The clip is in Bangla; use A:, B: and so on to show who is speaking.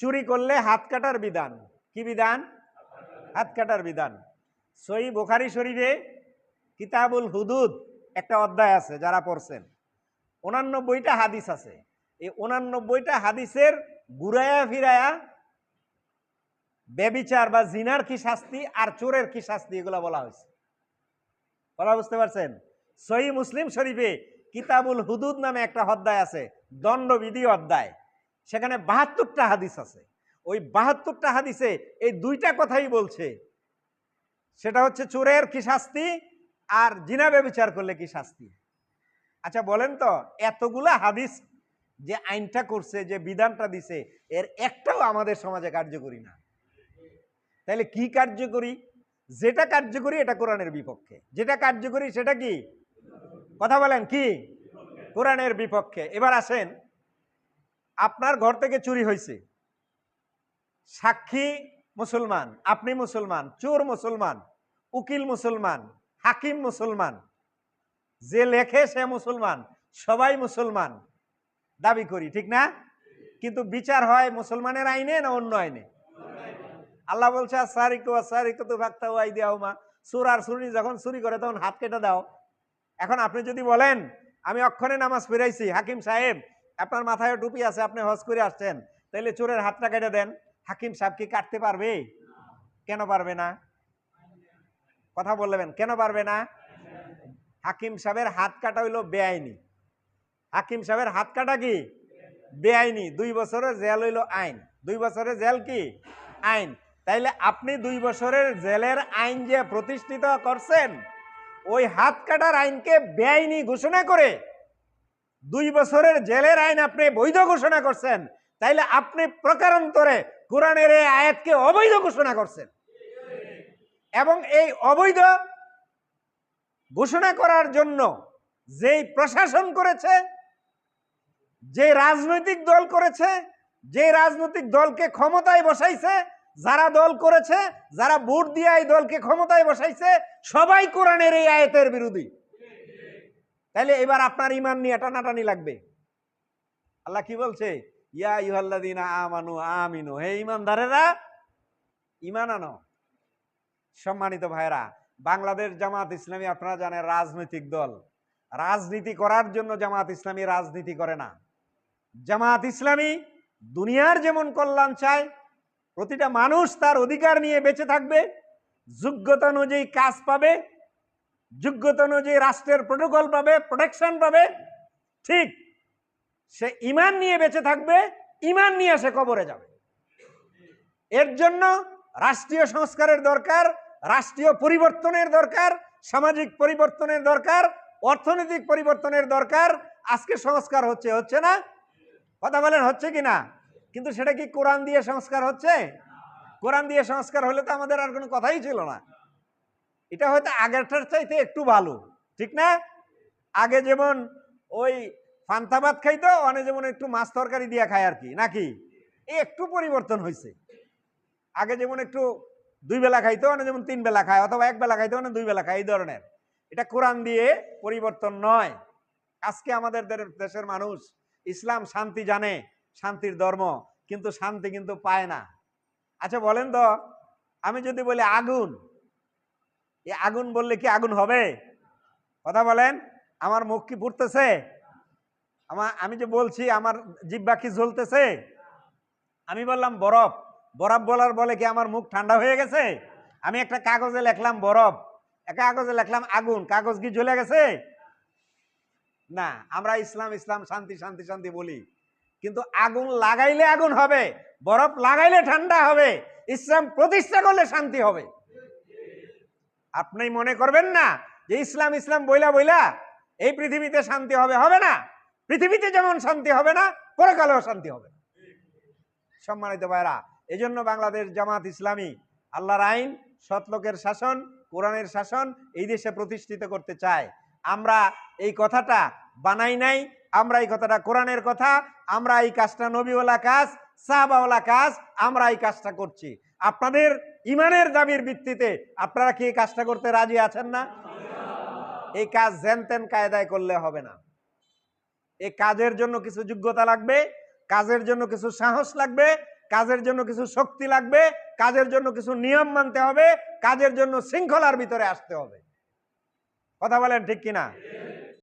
A: চুরি করলে হাত কাটার বিধান। কি বিধান? হাত কাটার বিধান। সই বোখারি শরীফে কিতাবুল হুদুদ একটা অধ্যায় আছে যারা পড়ছেন। উনানব্বইটা হাদিস আছে। এই উনানব্বইটা হাদিসের ঘুরায়া ফিরায়া বেবিচার বা জিনার কি শাস্তি আর চোরের কি শাস্তি এগুলো বলা হয়েছে। কথা বুঝতে পারছেন? সহি মুসলিম শরীফে কিতাবুল হুদুদ নামে একটা অধ্যায় আছে, দণ্ডবিধি অধ্যায়। সেখানে বাহাত্তরটা হাদিস আছে। ওই বাহাত্তরটা হাদিসে এই দুইটা কথাই বলছে। সেটা হচ্ছে চোরের কি শাস্তি আর জিনা ব্যবচার করলে কি শাস্তি? আচ্ছা বলেন তো, এতগুলা হাদিস যে আইনটা করছে, যে বিধানটা দিছে, এর একটাও আমাদের সমাজে কার্যকরী না। তাহলে কি কার্যকরী? যেটা কার্যকরী এটা কোরআনের বিপক্ষে। যেটা কার্যকরী সেটা কি? কথা বলেন, কি? কোরআনের বিপক্ষে। এবার আসেন আপনার ঘর থেকে চুরি হয়েছে সাক্ষী মুসলমান, আপনি মুসলমান, চোর মুসলমান, উকিল মুসলমান, হাকিম মুসলমান, যে লেখে সে মুসলমান, সবাই মুসলমান। দাবি করি, ঠিক না? কিন্তু বিচার হয় মুসলমানের আইনে না অন্য আইনে? আল্লাহ বলছে সারিকু আর সুরি যখন চুরি করে, তখন হাত কেটে দাও। এখন আপনি যদি বলেন, আমি অক্ষণে নামাজ ফিরাইছি হাকিম সাহেব আপনার মাথায় টুপি আছে, আপনি হজ করে আসছেন তাহলে চোরের হাতটা কেটে দেন। হাকিম সাহেব কি কাটতে পারবে? কেন পারবে না? কথা বললেন, কেন পারবে না? হাকিম সাহেবের হাত কাটা হইল বেআইনি। হাকিম সাহেবের হাত কাটা কি? বেআইনি। দুই বছরের জেল হইল আইন। দুই বছরের জেল কি? আইন। তাইলে আপনি দুই বছরের জেলের আইন যে প্রতিষ্ঠিত করছেন, ওই হাত কাটার আইনকে বেআইনি ঘোষণা করে দুই বছরের জেলের আইন আপনি বৈধ ঘোষণা করছেন, তাইলে আপনি প্রকারান্তরে কোরআনের এই আয়াতকে অবৈধ ঘোষণা করছেন। এবং এই অবৈধ ঘোষণা করার জন্য যেই প্রশাসন করেছে, যে রাজনৈতিক দল করেছে, যে রাজনৈতিক দলকে ক্ষমতায় বসাইছে, যারা দল করেছে, যারা ভোট দিয়ে এই দলকে ক্ষমতায় বসাইছে, সবাই কোরআনের এই আয়াতের বিরোধী। তাহলে এবার আপনার ইমান নিয়ে টানাটানি লাগবে। আল্লাহ কি বলছে? ইয়া ইহাল্লাদিনা আমানু আমিনু। হে ইমানদারেরা ইমান আনো। সম্মানিত ভাইরা বাংলাদেশ জামাত ইসলামী, আপনারা জানেন রাজনৈতিক দল। রাজনীতি করার জন্য জামাত ইসলামী রাজনীতি করে না। জামাত ইসলামী দুনিয়ার যেমন কল্যাণ চায়, প্রতিটা মানুষ তার অধিকার নিয়ে বেঁচে থাকবে, যোগ্যতা অনুযায়ী কাজ পাবে যোগ্যতা অনুযায়ী রাষ্ট্রের প্রোটোকল পাবে প্রোটেকশন পাবে, ঠিক। সে ইমান নিয়ে বেঁচে থাকবে, ইমান নিয়ে সে কবরে যাবে। এর জন্য রাষ্ট্রীয় সংস্কারের দরকার, রাষ্ট্রীয় পরিবর্তনের দরকার, সামাজিক পরিবর্তনের দরকার, অর্থনৈতিক পরিবর্তনের দরকার। আজকে সংস্কার হচ্ছে হচ্ছে না? কথা বলেন, হচ্ছে কি না? কিন্তু সেটা কি কোরআন দিয়ে সংস্কার হচ্ছে? কোরআন দিয়ে সংস্কার হলে তো আমাদের আর কোনো কথাই ছিল না। এটা হয়তো আগেরটার চাইতে একটু ভালো, ঠিক না? আগে যেমন ওই ফান্তা ভাত খাইতো অনেক যেমন একটু মাছ তরকারি দিয়ে খায় আর কি, নাকি? একটু পরিবর্তন হয়েছে আগে যেমন একটু দুই বেলা খাইতো অনেক যেমন তিন বেলা খায়, অথবা এক বেলা খাইতো অনেক দুই বেলা খায়, এই ধরনের। এটা কোরআন দিয়ে পরিবর্তন নয়। আজকে আমাদের দেশের মানুষ ইসলাম শান্তি জানে, শান্তির ধর্ম, কিন্তু শান্তি কিন্তু পায় না। আচ্ছা বলেন তো, আমি যদি বলি আগুন এই আগুন বললে কি আগুন হবে? কথা বলেন, আমার মুখ কি পুড়তেছে আমার আমি যে বলছি, আমার জিব্বা কি জ্বলতেছে? আমি বললাম, বরফ। বরফ বলার বলে কি আমার মুখ ঠান্ডা হয়ে গেছে? আমি একটা কাগজে লিখলাম, বরফ। একটা কাগজে লিখলাম, আগুন। কাগজ কি জ্বলে গেছে? না, আমরা ইসলাম ইসলাম, শান্তি শান্তি শান্তি বলি। কিন্তু আগুন লাগাইলে আগুন হবে, বরফ লাগাইলে ঠান্ডা হবে। ইসলাম প্রতিষ্ঠা করলে শান্তি হবে। আপনি মনে করবেন না যে ইসলাম ইসলাম বইলা বইলা, এই পৃথিবীতে শান্তি হবে হবে না। পৃথিবীতে যেমন শান্তি হবে না, পরকালেও শান্তি হবে। সম্মানিত ভাইরা এজন্য বাংলাদেশ জামাত ইসলামী আল্লাহর আইন, সৎলোকের শাসন, কোরআনের শাসন এই দেশে প্রতিষ্ঠিত করতে চায়। আমরা এই কথাটা বানাই নাই, আমরা এই কথাটা কোরআনের কথা, আমরা এই কাজটা নবীওয়ালা কাজ, সাহাবাওয়ালা কাজ, আমরা এই কাজটা করছি। আপনাদের ইমানের দাবির ভিত্তিতে আপনারা কি এই কাজটা করতে রাজি আছেন না? এই কাজ জেনতেন কায়দায় করলে হবে না। এই কাজের জন্য কিছু যোগ্যতা লাগবে, কাজের জন্য কিছু সাহস লাগবে, কাজের জন্য কিছু শক্তি লাগবে, কাজের জন্য কিছু নিয়ম মানতে হবে, কাজের জন্য শৃঙ্খলার ভিতরে আসতে হবে। কথা বলেন ঠিক কিনা?